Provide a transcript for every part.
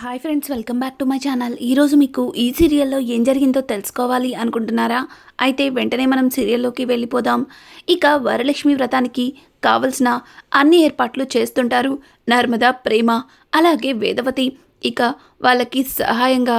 Hi friends welcome back to my channel ఈరోజు మీకు ఈ సీరియల్లో ఏం జరిగిందో తెలుసుకోవాలి అనుకుంటున్నారా? అయితే వెంటనే మనం సీరియల్లోకి వెళ్ళిపోదాం. ఇక వరలక్ష్మి వ్రతానికి కావలసిన అన్ని ఏర్పాట్లు చేస్తుంటారు నర్మద ప్రేమ అలాగే వేదవతి. ఇక వాళ్ళకి సహాయంగా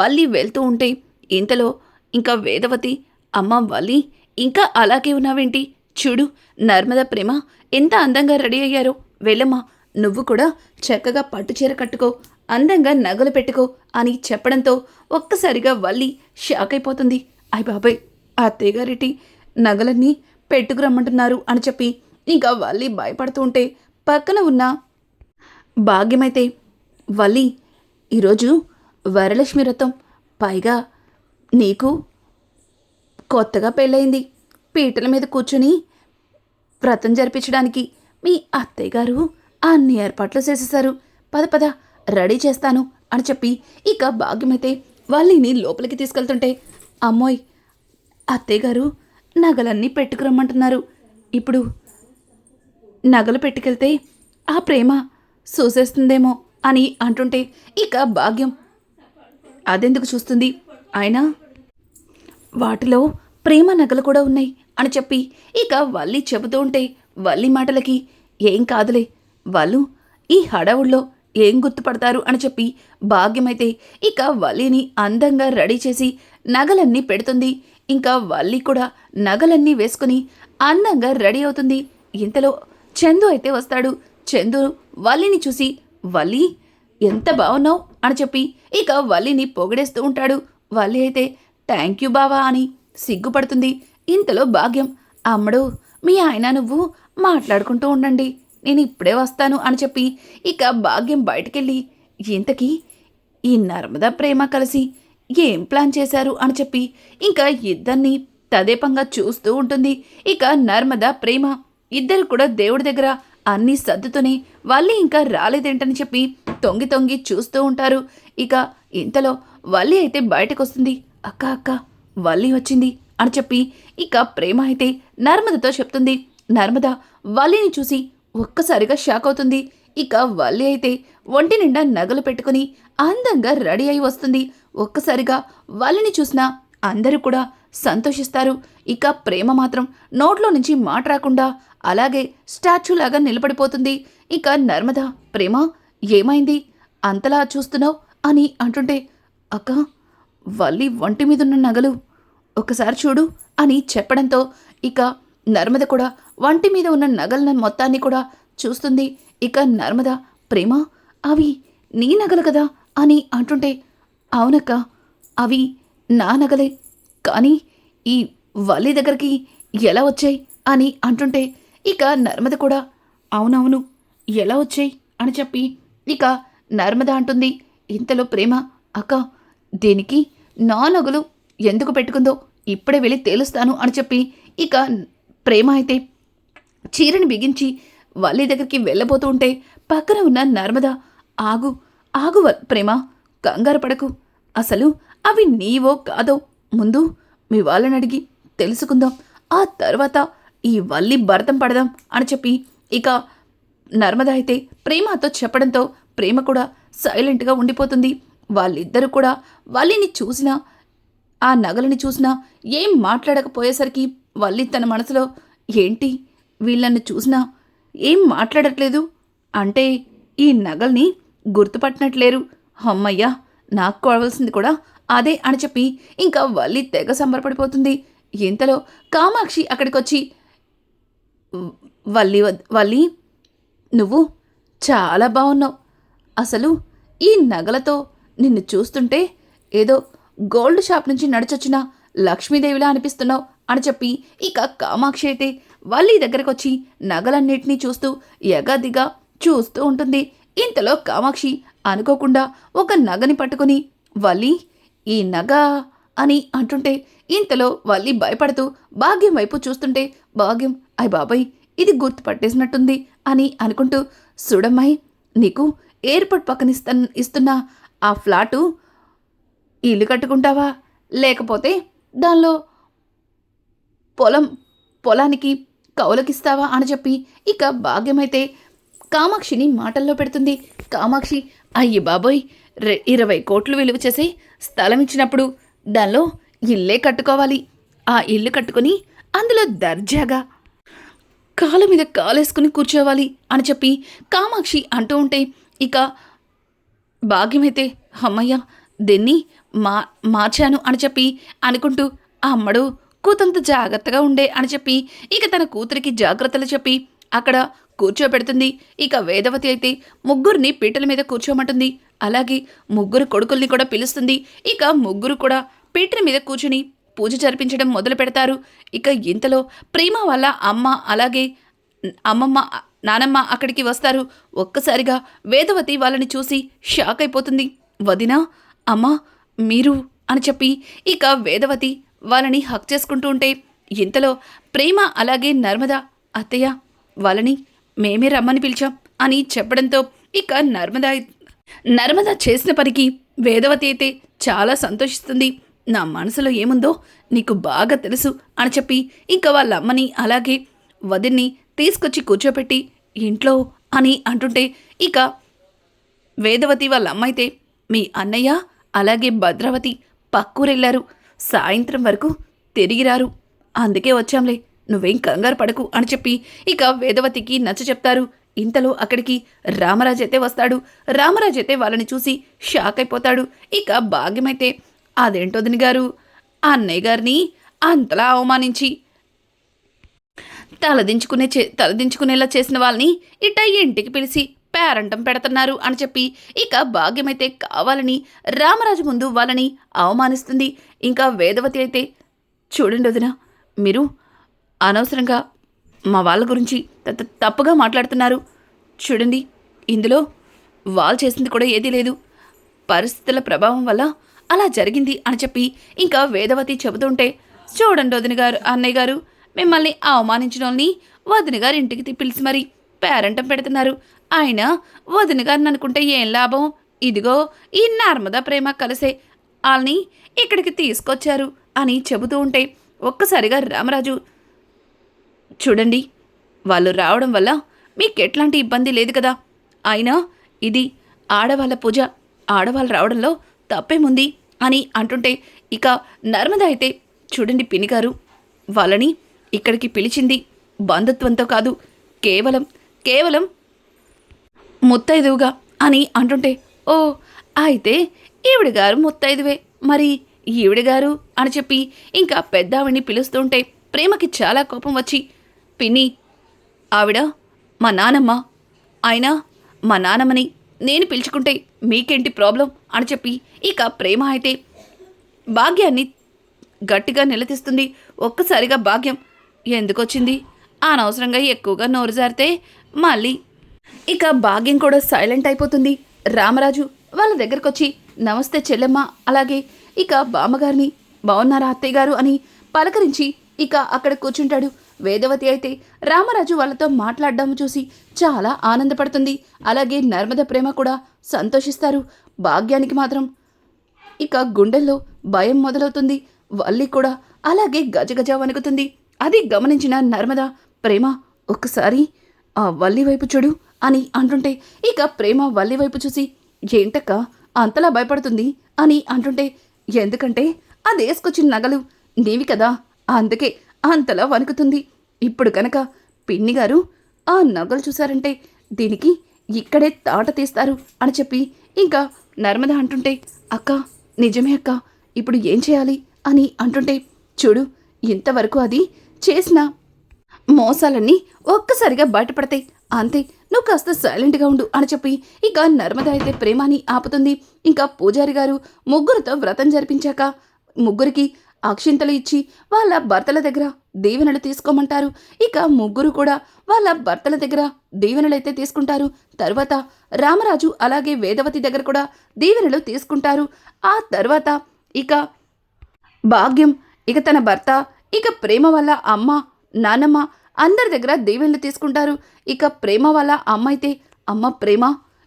వాళ్ళి వెళ్తూ ఉంటే ఇంతలో ఇంకా వేదవతి అమ్మ వాళ్ళి ఇంకా అలాగే ఉన్నావేంటి? చూడు నర్మద ప్రేమ ఎంత అందంగా రెడీ అయ్యారో. వెళ్ళమ్మా నువ్వు కూడా చక్కగా పట్టు చీర కట్టుకో అందంగా నగలు పెట్టుకో అని చెప్పడంతో ఒక్కసారిగా వల్లి షాక్ అయిపోతుంది. అయ్య బాబాయ్ ఆ అత్తయ్యగారెట్టి నగలన్నీ పెట్టుకురమ్మంటున్నారు అని చెప్పి ఇంకా వల్లి భయపడుతూ ఉంటే పక్కన ఉన్న భాగ్యమైతే వల్లి ఈరోజు వరలక్ష్మి వ్రతం. పైగా నీకు కొత్తగా పెళ్ళయింది. పీటల మీద కూర్చుని వ్రతం జరిపించడానికి మీ అత్తయ్య గారు అన్ని ఏర్పాట్లు చేసేశారు. పద పద రెడీ చేస్తాను అని చెప్పి ఇక భాగ్యమైతే వాళ్ళని లోపలికి తీసుకెళ్తుంటే అమ్మోయ్ అత్తయ్య గారు నగలన్నీ పెట్టుకురమ్మంటున్నారు. ఇప్పుడు నగలు పెట్టుకెళ్తే ఆ ప్రేమ చూసేస్తుందేమో అని అంటుంటే ఇక భాగ్యం అదెందుకు చూస్తుంది? అయినా వాటిలో ప్రేమ నగలు కూడా ఉన్నాయి అని చెప్పి ఇక వల్లి చెబుతూ ఉంటే వల్లి మాటలకి ఏం కాదులే వాళ్ళు ఈ హడావుల్లో ఏం గుర్తుపడతారు అని చెప్పి భాగ్యమైతే ఇక వల్లిని అందంగా రెడీ చేసి నగలన్నీ పెడుతుంది. ఇంకా వల్లి కూడా నగలన్నీ వేసుకుని అందంగా రెడీ అవుతుంది. ఇంతలో చందు అయితే వస్తాడు. చందు వల్లిని చూసి వల్లి ఎంత బాగున్నావు? అని చెప్పి ఇక వల్లిని పొగిడేస్తూ ఉంటాడు. వల్లి అయితే థ్యాంక్ యూ బావా అని సిగ్గుపడుతుంది. ఇంతలో భాగ్యం అమ్మడు మీ ఆయన నువ్వు మాట్లాడుకుంటూ ఉండండి. నేను ఇప్పుడే వస్తాను అని చెప్పి ఇక భాగ్యం బయటకెళ్ళి ఇంతకీ ఈ నర్మదా ప్రేమ కలిసి ఏం ప్లాన్ చేశారు? అని చెప్పి ఇంకా ఇద్దరిని తదేపంగా చూస్తూ ఉంటుంది. ఇక నర్మదా ప్రేమ ఇద్దరు కూడా దేవుడి దగ్గర అన్నీ సర్దుతూనే వల్లి ఇంకా రాలేదేంటని చెప్పి తొంగి తొంగి చూస్తూ ఉంటారు. ఇక ఇంతలో వల్లి అయితే బయటకు వస్తుంది అక్క అక్క వల్లి వచ్చింది అని చెప్పి ఇక ప్రేమ అయితే నర్మదతో చెప్తుంది. నర్మద వల్లిని చూసి ఒక్కసారిగా షాక్ అవుతుంది. ఇక వల్లి అయితే ఒంటి నిండా నగలు పెట్టుకుని అందంగా రెడీ అయి వస్తుంది. ఒక్కసారిగా వల్లిని చూసిన అందరూ కూడా సంతోషిస్తారు. ఇక ప్రేమ మాత్రం నోట్లో నుంచి మాట రాకుండా అలాగే స్టాచ్యూ లాగా నిలబడిపోతుంది. ఇక నర్మద ప్రేమ ఏమైంది? అంతలా చూస్తున్నావు అని అంటుంటే అక్క వల్లి ఒంటి మీదున్న నగలు. ఒకసారి చూడు అని చెప్పడంతో ఇక నర్మద కూడా వంటి మీద ఉన్న నగల మొత్తాన్ని కూడా చూస్తుంది. ఇక నర్మద ప్రేమ అవి నీ నగలు కదా అని అంటుంటే అవునక్క అవి నా నగలే. కానీ ఈ వల్లి దగ్గరికి ఎలా వచ్చాయి? అని అంటుంటే ఇక నర్మద కూడా అవునవును ఎలా వచ్చాయి? అని చెప్పి ఇక నర్మద అంటుంది ఇంతలో ప్రేమ అక్క దీనికి నా నగలు ఎందుకు పెట్టుకుందో ఇప్పుడే వెళ్ళి తేలుస్తాను అని చెప్పి ఇక ప్రేమ అయితే చీరని బిగించి వల్లి దగ్గరికి వెళ్ళబోతూ ఉంటే పక్కన ఉన్న నర్మద ఆగు ఆగు ప్రేమ కంగారు పడకు. అసలు అవి నీవో కాదో ముందు మీ వాళ్ళని అడిగి తెలుసుకుందాం. ఆ తర్వాత ఈ వల్లి భరతం పడదాం అని చెప్పి ఇక నర్మద అయితే ప్రేమతో చెప్పడంతో ప్రేమ కూడా సైలెంట్గా ఉండిపోతుంది. వాళ్ళిద్దరూ కూడా వల్లిని చూసినా ఆ నగలని చూసినా ఏం మాట్లాడకపోయేసరికి వల్లి తన మనసులో ఏంటి? వీళ్ళని చూసినా ఏం మాట్లాడట్లేదు? అంటే ఈ నగల్ని గుర్తుపట్టినట్లేరు. అమ్మయ్యా నాకు కావాల్సింది కూడా అదే అని చెప్పి ఇంకా వల్లి తెగ సంబరపడిపోతుంది. ఇంతలో కామాక్షి అక్కడికొచ్చి వల్లి వల్లి నువ్వు చాలా బాగున్నావు అసలు ఈ నగలతో నిన్ను చూస్తుంటే ఏదో గోల్డ్ షాప్ నుంచి నడిచొచ్చిన లక్ష్మీదేవిలా అనిపిస్తున్నావు అని చెప్పి ఇక కామాక్షి అయితే వల్లి దగ్గరకు వచ్చి నగలన్నిటినీ చూస్తూ ఎగదిగా చూస్తూ ఉంటుంది. ఇంతలో కామాక్షి అనుకోకుండా ఒక నగని పట్టుకుని వల్లి ఈ నగ అని అంటుంటే ఇంతలో వల్లి భయపడుతూ భాగ్యం వైపు చూస్తుంటే భాగ్యం అయ్ బాబాయ్ ఇది గుర్తుపట్టేసినట్టుంది అని అనుకుంటూ చూడమ్మాయి నీకు ఎయిర్పోర్ట్ పక్కన ఇస్తా ఇస్తున్న ఆ ఫ్లాటు ఇల్లు కట్టుకుంటావా? లేకపోతే దానిలో పొలం పొలానికి కౌలకిస్తావా అని చెప్పి ఇక భాగ్యమైతే కామాక్షిని మాటల్లో పెడుతుంది. కామాక్షి అయ్యి బాబోయ్ రె ఇరవై కోట్లు విలువ చేసే స్థలం ఇచ్చినప్పుడు దానిలో ఇల్లే కట్టుకోవాలి. ఆ ఇల్లు కట్టుకొని అందులో దర్జాగా కాలు మీద కాలేసుకుని కూర్చోవాలి అని చెప్పి కామాక్షి అంటూ ఉంటే ఇక భాగ్యమైతే అమ్మయ్య దీన్ని మా మార్చాను అని చెప్పి అనుకుంటూ ఆ అమ్మడు కూతంత జాగ్రత్తగా ఉండే అని చెప్పి ఇక తన కూతురికి జాగ్రత్తలు చెప్పి అక్కడ కూర్చోబెడుతుంది. ఇక వేదవతి అయితే ముగ్గురిని పీటల మీద కూర్చోమంటుంది. అలాగే ముగ్గురు కొడుకుల్ని కూడా పిలుస్తుంది. ఇక ముగ్గురు కూడా పీటల మీద కూర్చుని పూజ జరిపించడం మొదలు పెడతారు. ఇక ఇంతలో ప్రేమ వాళ్ళ అమ్మ అలాగే అమ్మమ్మ నానమ్మ అక్కడికి వస్తారు. ఒక్కసారిగా వేదవతి వాళ్ళని చూసి షాక్ అయిపోతుంది. వదినా అమ్మ మీరు అని చెప్పి ఇక వేదవతి వాళ్ళని హక్ చేసుకుంటూ ఉంటే ఇంతలో ప్రేమ అలాగే నర్మద అత్తయ్య వాళ్ళని మేమే రమ్మని పిలిచాం అని చెప్పడంతో ఇక నర్మద నర్మద చేసిన పనికి వేదవతి అయితే చాలా సంతోషిస్తుంది. నా మనసులో ఏముందో నీకు బాగా తెలుసు అని చెప్పి ఇక వాళ్ళ అమ్మని అలాగే వదిన్ని తీసుకొచ్చి కూర్చోపెట్టి ఇంట్లో అని అంటుంటే ఇక వేదవతి వాళ్ళ అమ్మ అయితే మీ అన్నయ్య అలాగే భద్రావతి పక్కూరెళ్ళారు. సాయంత్రం వరకు తిరిగి రారు. అందుకే వచ్చాంలే. నువ్వేం కంగారు పడకు అని చెప్పి ఇక వేదవతికి నచ్చ చెప్తారు. ఇంతలో అక్కడికి రామరాజు అయితే వస్తాడు. రామరాజు అయితే వాళ్ళని చూసి షాక్ అయిపోతాడు. ఇక భాగ్యమైతే అదేంటోదిని గారు? ఆ అన్నయ్య గారిని అంతలా అవమానించి తలదించుకునే చే తలదించుకునేలా చేసిన వాళ్ళని ఇట ఇంటికి పిలిచి పేరంటం పెడుతున్నారు అని చెప్పి ఇక భాగ్యమైతే కావాలని రామరాజు ముందు వాళ్ళని అవమానిస్తుంది. ఇంకా వేదవతి అయితే చూడండి వదిన మీరు అనవసరంగా మా వాళ్ళ గురించి తప్పుగా మాట్లాడుతున్నారు. చూడండి ఇందులో వాళ్ళు చేసింది కూడా ఏదీ లేదు. పరిస్థితుల ప్రభావం వల్ల అలా జరిగింది అని చెప్పి ఇంకా వేదవతి చెబుతుంటే చూడండి వదిన గారు అన్నయ్య గారు మిమ్మల్ని అవమానించిన వాళ్ళని వదిన గారి ఇంటికి తి- పిలిచి మరి పేరంటం పెడుతున్నారు. ఆయన వదిన గారిని అనుకుంటే ఏం లాభం? ఇదిగో ఈ నర్మదా ప్రేమ కలిసే వాళ్ళని ఇక్కడికి తీసుకొచ్చారు అని చెబుతూ ఉంటే ఒక్కసారిగా రామరాజు చూడండి వాళ్ళు రావడం వల్ల మీకు ఎట్లాంటి ఇబ్బంది లేదు కదా. అయినా ఇది ఆడవాళ్ళ పూజ ఆడవాళ్ళు రావడంలో తప్పేముంది? అని అంటుంటే ఇక నర్మద అయితే చూడండి పినిగారు వాళ్ళని ఇక్కడికి పిలిచింది బంధుత్వంతో కాదు కేవలం కేవలం ముత్తైదువుగా అని అంటుంటే ఓ అయితే ఈవిడ గారు ముత్తైదువే. మరి ఈవిడ గారు అని చెప్పి ఇంకా పెద్దావిడిని పిలుస్తుంటే ప్రేమకి చాలా కోపం వచ్చి పిన్ని ఆవిడ మా నానమ్మ ఆయన మా నానమ్మని నేను పిలుచుకుంటే మీకేంటి ప్రాబ్లం అని చెప్పి ఇక ప్రేమ అయితే భాగ్యాన్ని గట్టిగా నిలదీస్తుంది. ఒక్కసారిగా భాగ్యం ఎందుకొచ్చింది? అనవసరంగా ఎక్కువగా నోరు జారితే మళ్ళీ ఇక భాగ్యం కూడా సైలెంట్ అయిపోతుంది. రామరాజు వాళ్ళ దగ్గరకు వచ్చి నమస్తే చెల్లెమ్మ. అలాగే ఇక బామ్మగారిని బాగున్నారా అత్తయ్య గారు అని పలకరించి ఇక అక్కడ కూర్చుంటాడు. వేదవతి అయితే రామరాజు వాళ్ళతో మాట్లాడడం చూసి చాలా ఆనందపడుతుంది. అలాగే నర్మద ప్రేమ కూడా సంతోషిస్తారు. భాగ్యానికి మాత్రం ఇక గుండెల్లో భయం మొదలవుతుంది. వల్లి కూడా అలాగే గజగజ వణుకుతుంది. అది గమనించిన నర్మద ప్రేమ ఒక్కసారి ఆ వల్లి వైపు చూడు అని అంటుంటే ఇక ప్రేమ వల్లి వైపు చూసి ఏంటక్క అంతలా భయపడుతుంది అని అంటుంటే ఎందుకంటే అది వేసుకొచ్చిన నగలు నీవి కదా అందుకే అంతలా వణుకుతుంది. ఇప్పుడు కనుక పిన్ని గారు ఆ నగలు చూశారంటే దీనికి ఇక్కడే తాట తీస్తారు అని చెప్పి ఇంకా నర్మద అంటుంటే అక్క నిజమే అక్క ఇప్పుడు ఏం చేయాలి అని అంటుంటే చూడు ఇంతవరకు అది చేసిన మోసాలన్నీ ఒక్కసారిగా బయటపడతాయి. అంతే నువ్వు కాస్త సైలెంట్గా ఉండు అని చెప్పి ఇక నర్మద అయితే ప్రేమాని ఆపుతుంది. ఇంకా పూజారి గారు ముగ్గురితో వ్రతం జరిపించాక ముగ్గురికి అక్షింతలు ఇచ్చి వాళ్ళ భర్తల దగ్గర దీవెనలు తీసుకోమంటారు. ఇక ముగ్గురు కూడా వాళ్ళ భర్తల దగ్గర దీవెనలైతే తీసుకుంటారు. తర్వాత రామరాజు అలాగే వేదవతి దగ్గర కూడా దీవెనలు తీసుకుంటారు. ఆ తర్వాత ఇక భాగ్యం ఇక తన భర్త ఇక ప్రేమ వల్ల అమ్మ నానమ్మ అందరి దగ్గర దీవెనలు తీసుకుంటారు. ఇక ప్రేమ వల్ల అమ్మ అయితే అమ్మ ప్రేమ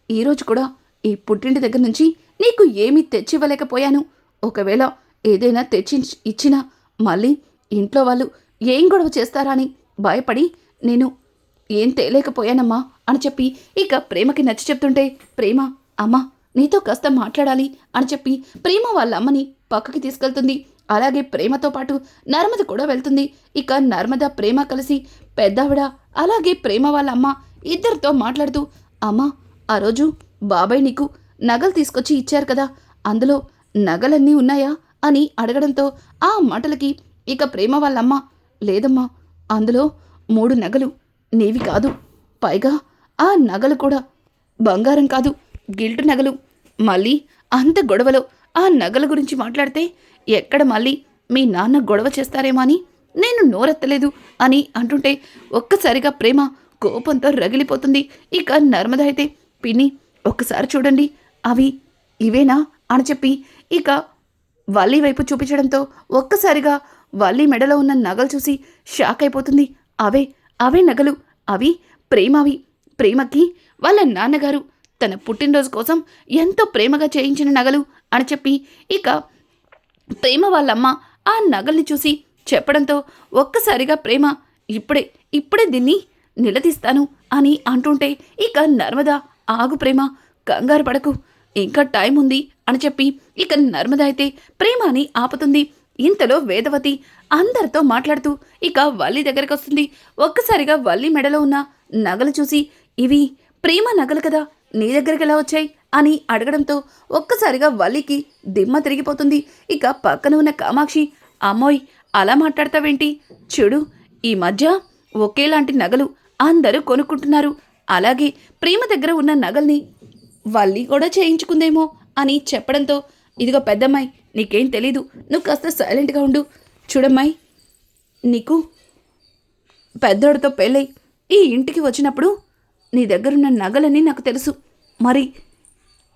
ఈరోజు కూడా ఈ పుట్టింటి దగ్గర నుంచి నీకు ఏమీ తెచ్చివ్వలేకపోయాను. ఒకవేళ ఏదైనా తెచ్చి ఇచ్చినా మళ్ళీ ఇంట్లో వాళ్ళు ఏం గొడవ చేస్తారని భయపడి నేను ఏం తేలేకపోయానమ్మా అని చెప్పి ఇక ప్రేమకి నచ్చి చెప్తుంటే ప్రేమ అమ్మ నీతో కాస్త మాట్లాడాలి అని చెప్పి ప్రేమ వాళ్ళ అమ్మని పక్కకి తీసుకెళ్తుంది. అలాగే ప్రేమతో పాటు నర్మద కూడా వెళ్తుంది. ఇక నర్మద ప్రేమ కలిసి పెద్దావిడ అలాగే ప్రేమ వాళ్ళ అమ్మ ఇద్దరితో మాట్లాడుతూ అమ్మా ఆ రోజు బాబాయ్ నీకు నగలు తీసుకొచ్చి ఇచ్చారు కదా అందులో నగలన్నీ ఉన్నాయా? అని అడగడంతో ఆ మాటలకి ఇక ప్రేమ వాళ్ళమ్మ లేదమ్మా అందులో మూడు నగలు నీవి కాదు. పైగా ఆ నగలు కూడా బంగారం కాదు. గిల్టు నగలు. మళ్ళీ అంత గొడవలో ఆ నగల గురించి మాట్లాడితే ఎక్కడ మళ్ళీ మీ నాన్న గొడవ చేస్తారేమో అని నేను నోరెత్తలేదు అని అంటుంటే ఒక్కసారిగా ప్రేమ కోపంతో రగిలిపోతుంది. ఇక నర్మద అయితే పిన్ని ఒక్కసారి చూడండి అవి ఇవేనా అని చెప్పి ఇక వల్లి వైపు చూపించడంతో ఒక్కసారిగా వల్లి మెడలో ఉన్న నగలు చూసి షాక్ అయిపోతుంది. అవే అవే నగలు అవి ప్రేమవి. ప్రేమకి వాళ్ళ నాన్నగారు తన పుట్టినరోజు కోసం ఎంతో ప్రేమగా చేయించిన నగలు అని చెప్పి ఇక ప్రేమ వాళ్ళమ్మ ఆ నగల్ని చూసి చెప్పడంతో ఒక్కసారిగా ప్రేమ ఇప్పుడే ఇప్పుడే దీన్ని నిలదీస్తాను అని అంటుంటే ఇక నర్మద ఆగు ప్రేమ కంగారు పడకు ఇంకా టైం ఉంది అని చెప్పి ఇక నర్మద అయితే ప్రేమని ఆపుతుంది. ఇంతలో వేదవతి అందరితో మాట్లాడుతూ ఇక వల్లి దగ్గరికి వస్తుంది ఒక్కసారిగా వల్లి మెడలో ఉన్న నగలు చూసి ఇవి ప్రేమ నగలు కదా నీ దగ్గరికి ఎలా వచ్చాయి? అని అడగడంతో ఒక్కసారిగా వల్లికి దిమ్మ తిరిగిపోతుంది. ఇక పక్కన ఉన్న కామాక్షి అమ్మోయ్ అలా మాట్లాడతావేంటి? చూడు ఈ మధ్య ఒకేలాంటి నగలు అందరూ కొనుక్కుంటున్నారు. అలాగే ప్రేమ దగ్గర ఉన్న నగల్ని వల్లి కూడా చేయించుకుందేమో అని చెప్పడంతో ఇదిగో పెద్దమ్మాయి నీకేం తెలీదు నువ్వు కాస్త సైలెంట్గా ఉండు. చూడమ్మాయి నీకు పెద్దోడితో పెళ్ళై ఈ ఇంటికి వచ్చినప్పుడు నీ దగ్గరున్న నగలని నాకు తెలుసు. మరి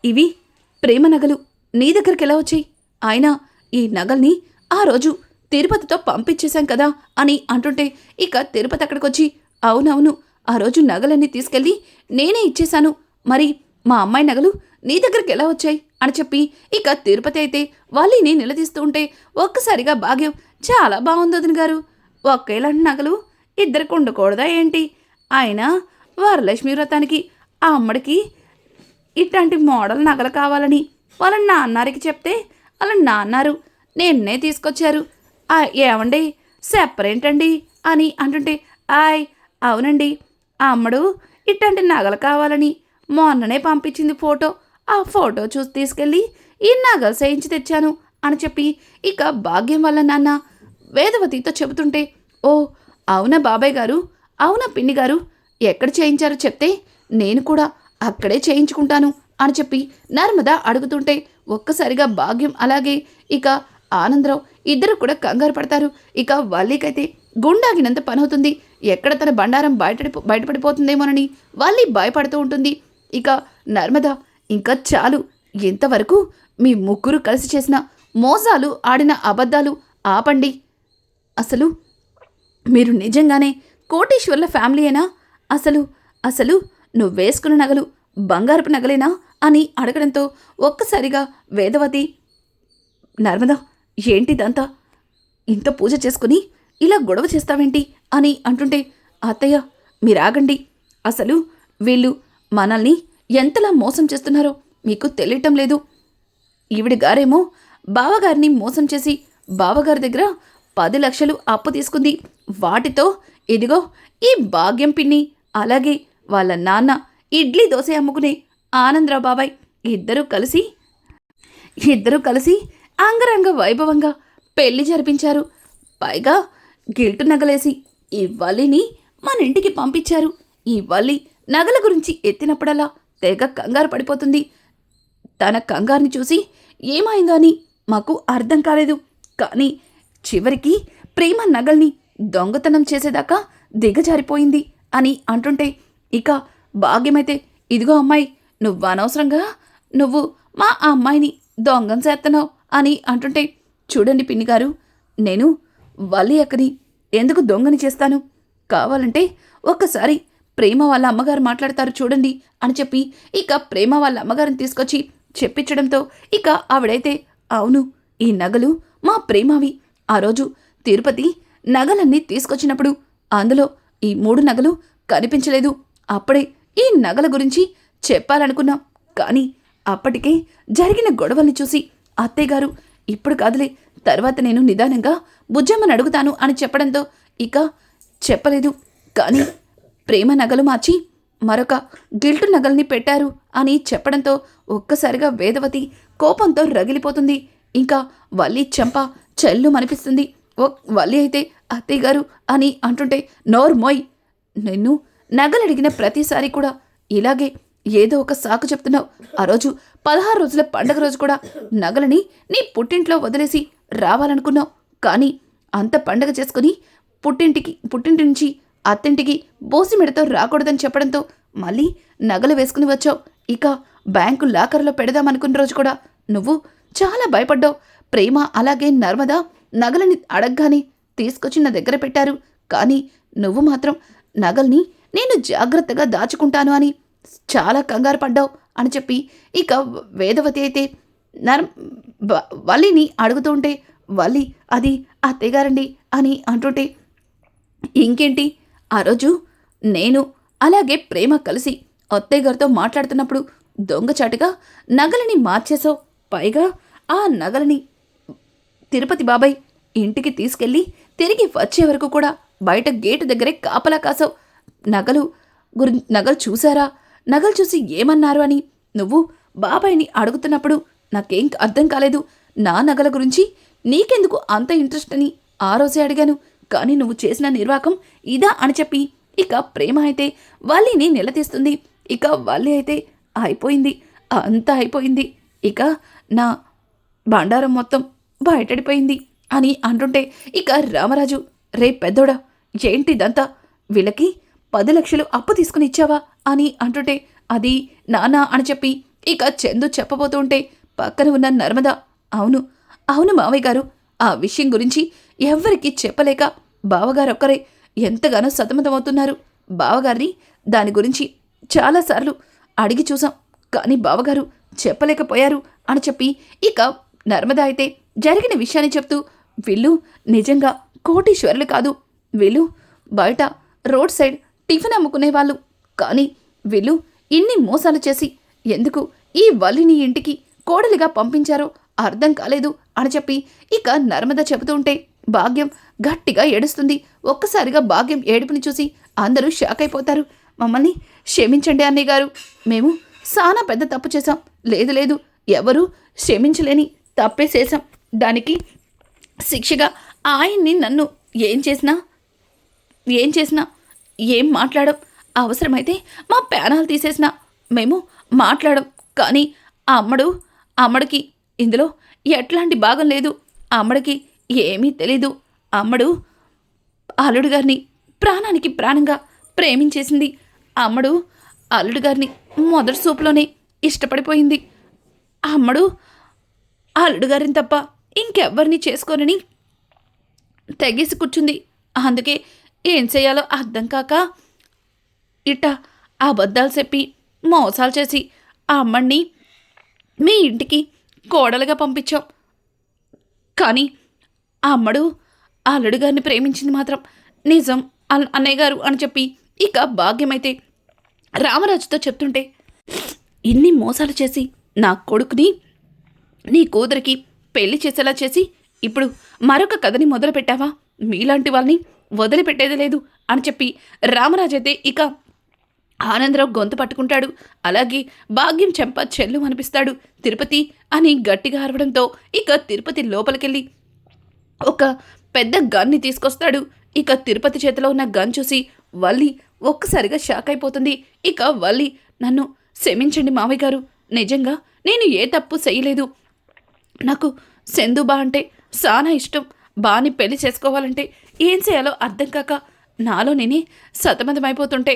ఇవి ప్రేమ నగలు. నీ దగ్గరికి ఎలా వచ్చాయి? ఆయన ఈ నగల్ని ఆ రోజు తిరుపతితో పంపించేశాం కదా అని అంటుంటే ఇక తిరుపతి అక్కడికి వచ్చి అవునవును ఆ రోజు నగలన్నీ తీసుకెళ్ళి నేనే ఇచ్చేశాను. మరి మా అమ్మాయి నగలు నీ దగ్గరికి ఎలా వచ్చాయి? అని చెప్పి ఇక తిరుపతి అయితే వాళ్ళని నిలదీస్తూ ఉంటే ఒక్కసారిగా భాగ్యం చాలా బాగుంది వదిన గారు. ఒకేలాంటి నగలు ఇద్దరికి ఉండకూడదా ఏంటి? ఆయన వరలక్ష్మి వ్రతానికి ఆ అమ్మడికి ఇట్లాంటి మోడల్ నగలు కావాలని వాళ్ళ నాన్నారికి చెప్తే వాళ్ళ నాన్నారు నిన్నే తీసుకొచ్చారు. "ఆ, ఏమండి? సెపరేంటండి అని అంటుంటే ఆయ్ అవునండి. అమ్మడు ఇట్లాంటి నగలు కావాలని మొన్ననే పంపించింది ఫోటో. ఆ ఫోటో చూసి తీసుకెళ్ళి ఈ నగలు చేయించి తెచ్చాను అని చెప్పి ఇక భాగ్యం వల్ల నాన్న వేదవతితో చెబుతుంటే ఓ అవునా బాబాయ్ గారు? అవునా పిన్ని గారు? ఎక్కడ చేయించారో చెప్తే నేను కూడా అక్కడే చేయించుకుంటాను అని చెప్పి నర్మద అడుగుతుంటే ఒక్కసారిగా భాగ్యం అలాగే. ఇక ఆనందరావు ఇద్దరు కూడా కంగారు పడతారు. ఇక వల్లికైతే గుండాగినంత పనవుతుంది. ఎక్కడ తన బండారం బయట బయటపడిపోతుందేమోనని వల్లి భయపడుతూ ఉంటుంది. ఇక నర్మద ఇంకా చాలు. ఇంతవరకు మీ ముగ్గురు కలిసి చేసిన మోసాలు ఆడిన అబద్ధాలు ఆపండి. అసలు మీరు నిజంగానే కోటీశ్వర్ల ఫ్యామిలీయేనా? అసలు అసలు నువ్వు వేసుకున్న నగలు బంగారపు నగలేనా అని అడగడంతో ఒక్కసారిగా వేదవతి నర్మదా ఏంటిదంతా? ఇంత పూజ చేసుకుని ఇలా గొడవ చేస్తావేంటి అని అంటుంటే అత్తయ్య మీరాగండి. అసలు వీళ్ళు మనల్ని ఎంతలా మోసం చేస్తున్నారో మీకు తెలియటం లేదు. ఈవిడ గారేమో బావగారిని మోసం చేసి బావగారి దగ్గర పది లక్షలు అప్పు తీసుకుంది. వాటితో ఇదిగో ఈ భాగ్యం పిన్ని అలాగే వాళ్ళ నాన్న ఇడ్లీ దోశ అమ్ముకునే ఆనందరావు బాబాయ్ ఇద్దరూ కలిసి ఇద్దరూ కలిసి అంగరంగ వైభవంగా పెళ్ళి జరిపించారు. పైగా గిల్టు నగలేసి ఈ వల్లిని మన ఇంటికి పంపించారు. ఈ వల్లి నగల గురించి ఎత్తినప్పుడల్లా తెగ కంగారు పడిపోతుంది. తన కంగారుని చూసి ఏమైందో అని మాకు అర్థం కాలేదు. కానీ చివరికి ప్రేమ నగల్ని దొంగతనం చేసేదాకా దిగజారిపోయింది అని అంటుంటే ఇక భాగ్యమైతే ఇదిగో అమ్మాయి నువ్వు అనవసరంగా నువ్వు మా ఆ అమ్మాయిని దొంగం చేస్తున్నావు అని అంటుంటే చూడండి పిన్ని గారు నేను వల్లి అక్కని ఎందుకు దొంగని చేస్తాను? కావాలంటే ఒక్కసారి ప్రేమ వాళ్ళ అమ్మగారు మాట్లాడతారు చూడండి అని చెప్పి ఇక ప్రేమ వాళ్ళ అమ్మగారిని తీసుకొచ్చి చెప్పించడంతో ఇక ఆవిడైతే అవును ఈ నగలు మా ప్రేమవి. ఆ రోజు తిరుపతి నగలన్నీ తీసుకొచ్చినప్పుడు అందులో ఈ మూడు నగలు కనిపించలేదు. అప్పుడే ఈ నగల గురించి చెప్పాలనుకున్నాం. కానీ అప్పటికే జరిగిన గొడవల్ని చూసి అత్తయ్యగారు ఇప్పుడు కాదులే తర్వాత నేను నిదానంగా బుజ్జమ్మని అడుగుతాను అని చెప్పడంతో ఇక చెప్పలేదు. కానీ ప్రేమ నగలు మార్చి మరొక గిల్టు నగల్ని పెట్టారు అని చెప్పడంతో ఒక్కసారిగా వేదవతి కోపంతో రగిలిపోతుంది. ఇంకా వల్లి చెంప చెల్లు మనిపిస్తుంది ఓ వల్లి అయితే అత్తయ్య గారు అని అంటుంటే నోర్ మోయ్ నిన్ను నగలు అడిగిన ప్రతిసారి కూడా ఇలాగే ఏదో ఒక సాకు చెప్తున్నావు. ఆ రోజు పదహారు రోజుల పండగ రోజు కూడా నగలని నీ పుట్టింట్లో వదిలేసి రావాలనుకున్నావు. కానీ అంత పండగ చేసుకుని పుట్టింటికి పుట్టింటి నుంచి అత్తింటికి బోసిమెడతో రాకూడదని చెప్పడంతో మళ్ళీ నగలు వేసుకుని వచ్చావు. ఇక బ్యాంకు లాకర్లో పెడదామనుకున్న రోజు కూడా నువ్వు చాలా భయపడ్డావు. ప్రేమ అలాగే నర్మద నగలని అడగ్గానే తీసుకొచ్చి నా దగ్గర పెట్టారు. కానీ నువ్వు మాత్రం నగల్ని నేను జాగ్రత్తగా దాచుకుంటాను అని చాలా కంగారు పడ్డావు అని చెప్పి ఇక వేదవతి అయితే నర్ వలిని అడుగుతుంటే అడుగుతూ ఉంటే అది అత్తయ్యగారండి అని అంటుంటే ఇంకేంటి? ఆ రోజు నేను అలాగే ప్రేమ కలిసి అత్తయ్య గారితో మాట్లాడుతున్నప్పుడు దొంగచాటుగా నగలని మార్చేశావు. పైగా ఆ నగలని తిరుపతి బాబాయ్ ఇంటికి తీసుకెళ్ళి తిరిగి వచ్చే వరకు కూడా బయట గేటు దగ్గరే కాపలా కాసావు నగలు గురి నగలు చూసారా నగలు చూసి ఏమన్నారు అని? నువ్వు బాబాయ్ని అడుగుతున్నప్పుడు నాకేం అర్థం కాలేదు. నా నగల గురించి నీకెందుకు అంత ఇంట్రెస్ట్ అని ఆ రోజే అడిగాను. కానీ నువ్వు చేసిన నిర్వాకం ఇదా అని చెప్పి ఇక ప్రేమ అయితే వాళ్ళని నిలదీస్తుంది. ఇక వాళ్ళే అయితే అయిపోయింది. అంతా అయిపోయింది. ఇక నా బండారం మొత్తం బయటడిపోయింది అని అంటుంటే ఇక రామరాజు రే పెద్దోడా ఏంటి ఇదంతా వీళ్ళకి పది లక్షలు అప్పు తీసుకుని ఇచ్చావా అని అంటుంటే అది నానా అని చెప్పి ఇక చందు చెప్పబోతుంటే పక్కన ఉన్న నర్మద అవును అవును మావయ్య గారు ఆ విషయం గురించి ఎవ్వరికీ చెప్పలేక బావగారొక్కరే ఎంతగానో సతమతమవుతున్నారు. బావగారిని దాని గురించి చాలాసార్లు అడిగి చూసాం కానీ బావగారు చెప్పలేకపోయారు అని చెప్పి ఇక నర్మద అయితే జరిగిన విషయాన్ని చెప్తూ వీళ్ళు నిజంగా కోటీశ్వరులు కాదు వీళ్ళు బయట రోడ్ సైడ్ టిఫిన్ అమ్ముకునే వాళ్ళు. కానీ వీళ్ళు ఇన్ని మోసాలు చేసి ఎందుకు ఈ వల్లిని ఇంటికి కోడలిగా పంపించారో అర్థం కాలేదు అని చెప్పి ఇక నర్మద చెబుతూ ఉంటే భాగ్యం గట్టిగా ఏడుస్తుంది. ఒక్కసారిగా భాగ్యం ఏడుపుని చూసి అందరూ షాక్ అయిపోతారు. మమ్మల్ని క్షమించండి అన్నయ్య గారు. మేము చాలా పెద్ద తప్పు చేశాం. లేదు లేదు ఎవరు క్షమించలేని తప్పే చేశాం. దానికి శిక్షగా ఆయన్ని నన్ను ఏం చేసినా ఏం చేసినా ఏం మాట్లాడం? అవసరమైతే మా ప్యానాలు తీసేసిన మేము మాట్లాడం. కానీ అమ్మడు అమ్మడికి ఇందులో ఎట్లాంటి భాగం లేదు. అమ్మడికి ఏమీ తెలీదు. అమ్మడు అల్లుడు గారిని ప్రాణానికి ప్రాణంగా ప్రేమించేసింది. అమ్మడు అల్లుడు గారిని మొదటి సూపులోనే ఇష్టపడిపోయింది. అమ్మడు అల్లుడు గారిని తప్ప ఇంకెవ్వరిని చేసుకోనని తెగేసి కూర్చుంది. అందుకే ఏం చేయాలో అర్థం కాక ఇట్ట అబద్ధాలు చెప్పి మోసాలు చేసి ఆ అమ్మని మీ ఇంటికి కోడలుగా పంపించాం. కానీ ఆ అమ్మడు అల్లుడు గారిని ప్రేమించింది మాత్రం నిజం అల్ అన్నయ్య గారు అని చెప్పి ఇక భాగ్యమైతే రామరాజుతో చెప్తుంటే ఇన్ని మోసాలు చేసి నా కొడుకుని నీ కూతురికి పెళ్ళి చేసేలా చేసి ఇప్పుడు మరొక కథని మొదలుపెట్టావా? మీలాంటి వాళ్ళని వదిలిపెట్టేది లేదు అని చెప్పి రామరాజైతే ఇక ఆనందరావు గొంతు పట్టుకుంటాడు. అలాగే భాగ్యం చెంప చెల్లు అనిపిస్తాడు. తిరుపతి అని గట్టిగా అరవడంతో ఇక తిరుపతి లోపలికెళ్ళి ఒక పెద్ద గన్ని తీసుకొస్తాడు. ఇక తిరుపతి చేతిలో ఉన్న గన్ చూసి వల్లి ఒక్కసారిగా షాక్ అయిపోతుంది. ఇక వల్లి నన్ను క్షమించండి మావయ్య గారు. నిజంగా నేను ఏ తప్పు చేయలేదు. నాకు సెందుబా అంటే చాలా ఇష్టం. బాని పెళ్ళి చేసుకోవాలంటే ఏం చేయాలో అర్థం కాక నాలో నేనే సతమతమైపోతుంటే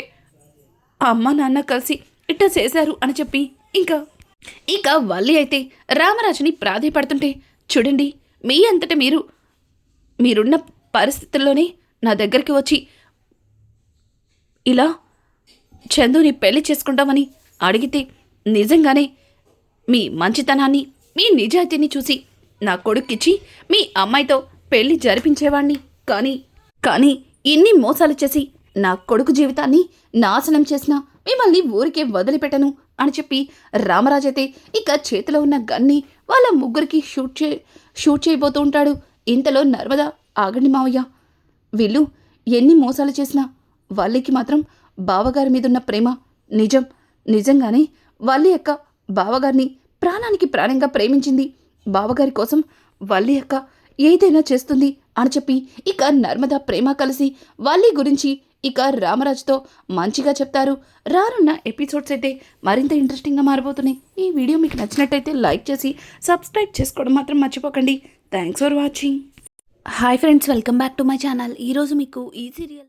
అమ్మ నాన్న కలిసి ఇట్ట చేశారు అని చెప్పి ఇంకా ఇక వల్లి అయితే రామరాజుని ప్రాధేయపడుతుంటే చూడండి మీ అంతట మీరు మీరున్న పరిస్థితుల్లోనే నా దగ్గరికి వచ్చి ఇలా చందుని పెళ్ళి చేసుకుంటామని అడిగితే నిజంగానే మీ మంచితనాన్ని మీ నిజాయితీని చూసి నా కొడుక్కిచ్చి మీ అమ్మాయితో పెళ్ళి జరిపించేవాణ్ణి. కానీ కానీ ఇన్ని మోసాలు చేసి నా కొడుకు జీవితాన్ని నాశనం చేసిన మిమ్మల్ని ఊరికే వదిలిపెట్టను అని చెప్పి రామరాజైతే అయితే ఇక చేతిలో ఉన్న గన్ని వాళ్ళ ముగ్గురికి షూట్ చే షూట్ చేయబోతూ ఉంటాడు. ఇంతలో నర్మద ఆగండి మావయ్య. వీళ్ళు ఎన్ని మోసాలు చేసినా వల్లికి మాత్రం బావగారి మీదున్న ప్రేమ నిజం. నిజంగానే వల్లి యొక్క బావగారిని ప్రాణానికి ప్రాణంగా ప్రేమించింది. బావగారి కోసం వల్లి యొక్క ఏదైనా చేస్తుంది అని చెప్పి ఇక నర్మద ప్రేమ కలిసి వల్లి గురించి ఇక రామరాజుతో మంచిగా చెప్తారు. రానున్న ఎపిసోడ్స్ అయితే మరింత ఇంట్రెస్టింగ్గా మారిపోతున్నాయి ఈ వీడియో మీకు నచ్చినట్టయితే లైక్ చేసి సబ్స్క్రైబ్ చేసుకోవడం మాత్రం మర్చిపోకండి. Thanks for watching. Hi friends welcome back to my channel. ఈరోజు మీకు ఈ సీరియల్